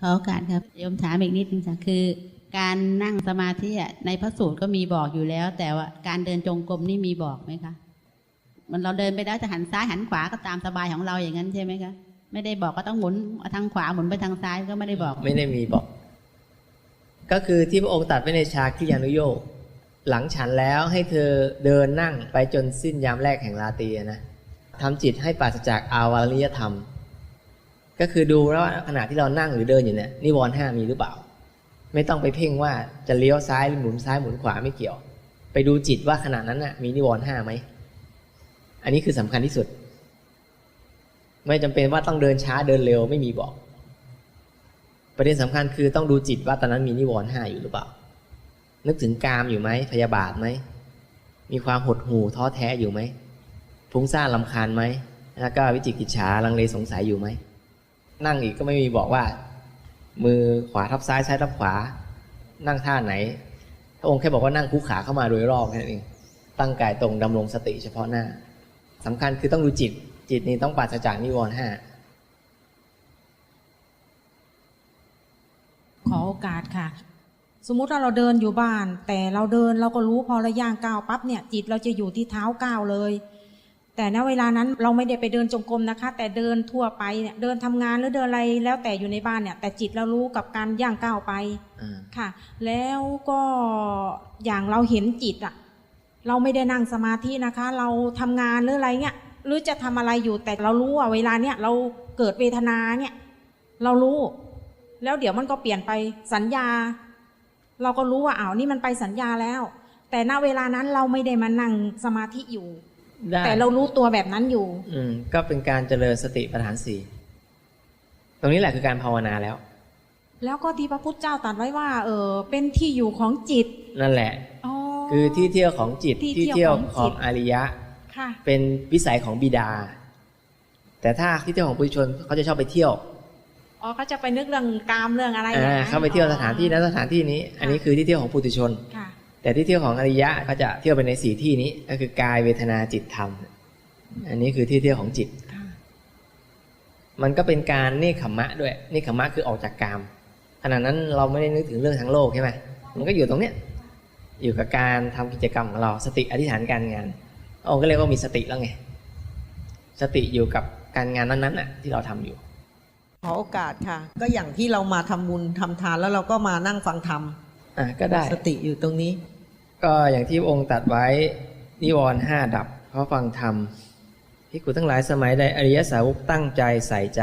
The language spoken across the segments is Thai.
ขอโอกาสครับโยมถามอีกนิดนึงจ้ะคือ การนั่งสมาธิในพระสูตรก็มีบอกอยู่แล้ว แต่ว่าการเดินจงกรมนี่มีบอกไหมคะมันเราเดินไปแล้วจะหันซ้ายหันขวาก็ตามสบายของเราอย่างนั้นใช่ไหมคะไม่ได้บอกก็ต้องหมุนทางขวาหมุนไปทางซ้ายก็ไม่ได้บอก ไม่ได้มีบอก ก็คือที่พระองค์ตัดไว้ในชาคริยานุโยคหลังฉันแล้วให้เธอเดินนั่งไปจนสิ้นยามแรกแห่งราตรีนะทำจิตให้ปราศจากอาวาริยธรรม ก็คือดูแล้วว่าขณะที่เรานั่งหรือเดินอยู่เนี่ยนิวรณ์ห้ามีหรือเปล่า ไม่ต้องไปเพ่งว่าจะเลี้ยวซ้ายหรือหมุนซ้ายหมุนขวาไม่เกี่ยว ไปดูจิตว่าขณะนั้นน่ะ มีนิวรณ์ห้าไหมอันนี้คือสำคัญที่สุด ไม่จำเป็นว่าต้องเดินช้าเดินเร็วไม่มีบอก ประเด็นสำคัญคือต้องดูจิตว่าตอนนั้นมีนิวรณ์ห้าอยู่หรือเปล่า นึกถึงกามอยู่ไหมพยาบาทไหมมีความหดหู่ท้อแท้อยู่ไหมฟุ้งซ่านลำคาญไหมแล้วก็วิจิกิจฉาลังเลสงสัยอยู่ไหม นั่งอีกก็ไม่มีบอกว่า มือขวาทับซ้ายซ้ายทับขวา นั่งท่าไหน พระองค์แค่บอกว่านั่งคู่ขาเข้ามาโดยรอบแค่นั้นเองตั้งกายตรงดำรงสติเฉพาะหน้าสำคัญคือต้องดูจิต จิตนี้ต้องปราศจากนิวรณ์ห้าขอโอกาสค่ะ สมมุติว่าเราเดินอยู่บ้าน แต่เราเดินเราก็รู้พอเราย่างก้าวปั๊บเนี่ย จิตเราจะอยู่ที่เท้าก้าวเลย แต่ณเวลานั้นเราไม่ได้ไปเดินจงกรมนะคะ แต่เดินทั่วไปเนี่ยเดินทำงานหรือเดินอะไรแล้วแต่อยู่ในบ้านเนี่ย แต่จิตเรารู้กับการย่างก้าวไปอ่าค่ะ แล้วก็อย่างเราเห็นจิตอะเราไม่ได้นั่งสมาธินะคะ เราทำงานหรืออะไรเนี่ยหรือจะทำอะไรอยู่แต่เรารู้ว่าเวลาเนี่ยเราเกิดเวทนาเนี่ย เรารู้ แล้วเดี๋ยวมันก็เปลี่ยนไปสัญญา เราก็รู้ว่าอ้าวนี่มันไปสัญญาแล้ว แต่ณเวลานั้นเราไม่ได้มานั่งสมาธิอยู่ได้ แต่เรารู้ตัวแบบนั้นอยู่ อืม ก็เป็นการเจริญสติปัฏฐานสี่ตรงนี้แหละคือการภาวนาแล้ว แล้วก็ที่พระพุทธเจ้าตรัสไว้ว่า เออเป็นที่อยู่ของจิต นั่นแหละอ๋อคือที่เที่ยวของจิตที่ที่เที่เที่ยยววขขอองงจิตอริยะค่ะเป็นวิสัยของบิดา แต่ถ้าที่เที่ยวของปุถุชนเขาจะชอบไปเที่ยวอ๋อเขาจะไปนึกเรื่องกามเรื่องอะไรอ่าย่งนั้นเขาไปเที่ยวสถานที่นั้นสถานที่นี้ อันนี้คือที่เที่ยวของปุถุชนค่ะ แต่ที่เที่ยวของอริยะเขาจะเที่ยวไปในสี่ที่นี้ ก็คือกายเวทนาจิตธรรม อันนี้คือที่เที่ยวของจิตค่ะมันก็เป็นการเนคขมมะด้วยเนคขมมะคือออกจากกาม ขณะนั้นเราไม่ได้นึกถึงเรื่องทั้งโลกใช่ไหมมันก็อยู่ตรงเนี้ยอยู่กับการทำกิจกรรมของเราสติอธิษฐานการงานพระองค์ก็เรียกว่ามีสติแล้วไง สติอยู่กับการงานนั้นๆน่ะที่เราทำอยู่ขอโอกาสค่ะ ก็อย่างที่เรามาทำบุญทำทานแล้วเราก็มานั่งฟังธรรม อะก็ได้สติอยู่ตรงนี้ ก็อย่างที่พระองค์ตรัดไว้นิวรณ์ห้าดับเพราะฟังธรรมพิกุทั้งหลายสมัยใดอริยสาวกตั้งใจใส่ใจ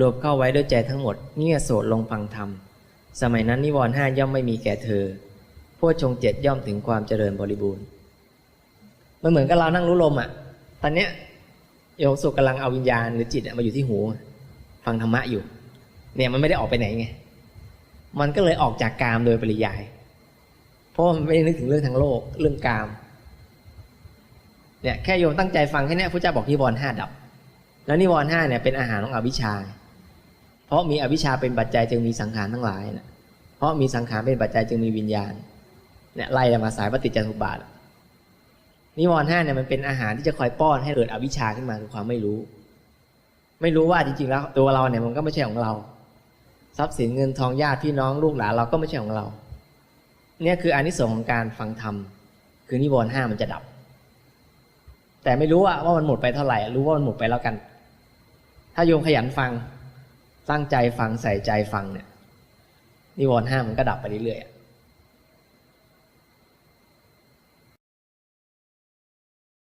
รวมเข้าไว้ด้วยใจทั้งหมดเงี่ยโสดลงฟังธรรม สมัยนั้นนิวรณ์ห้าย่อมไม่มีแก่เธอพวกชงเจ็ดย่อมถึงความเจริญบริบูรณ์มันเหมือนกับเรานั่งรู้ลมอะ ตอนเนี้ยโยมสุกกำลังเอาวิญญาณหรือจิตอะมาอยู่ที่หู ฟังธรรมะอยู่ เนี่ยมันไม่ได้ออกไปไหนไง มันก็เลยออกจากกามโดยปริยาย เพราะมันไม่ได้นึกถึงเรื่องทางโลกเรื่องกาม เนี่ยแค่โยมตั้งใจฟังแค่นี้พระเจ้าบอกนิวรณ์ห้าดับ แล้วนิวรณ์ห้าเนี่ยเป็นอาหารของอวิชชา เพราะมีอวิชชาเป็นปัจจัยจึงมีสังขารทั้งหลายนะเพราะมีสังขารเป็นปัจจัยจึงมีวิญญาณ เนี่ยไล่มาสายปฏิจจสมุปบาทนิวรณ์ห้าเนี่ยมันเป็นอาหารที่จะคอยป้อนให้เกิดอวิชชาขึ้นมาคือความไม่รู้ ไม่รู้ว่าจริงๆแล้วตัวเราเนี่ยมันก็ไม่ใช่ของเรา ทรัพย์สินเงินทองญาติพี่น้องลูกหลานเราก็ไม่ใช่ของเรา เนี่ยคืออานิสงส์ของการฟังธรรมคือนิวรณ์ห้ามันจะดับ แต่ไม่รู้ว่าว่ามันหมดไปเท่าไหร่ รู้ว่ามันหมดไปแล้วกัน ถ้าโยมขยันฟังตั้งใจฟังใส่ใจฟังเนี่ยนิวรณ์ห้ามันก็ดับไปเรื่อยๆ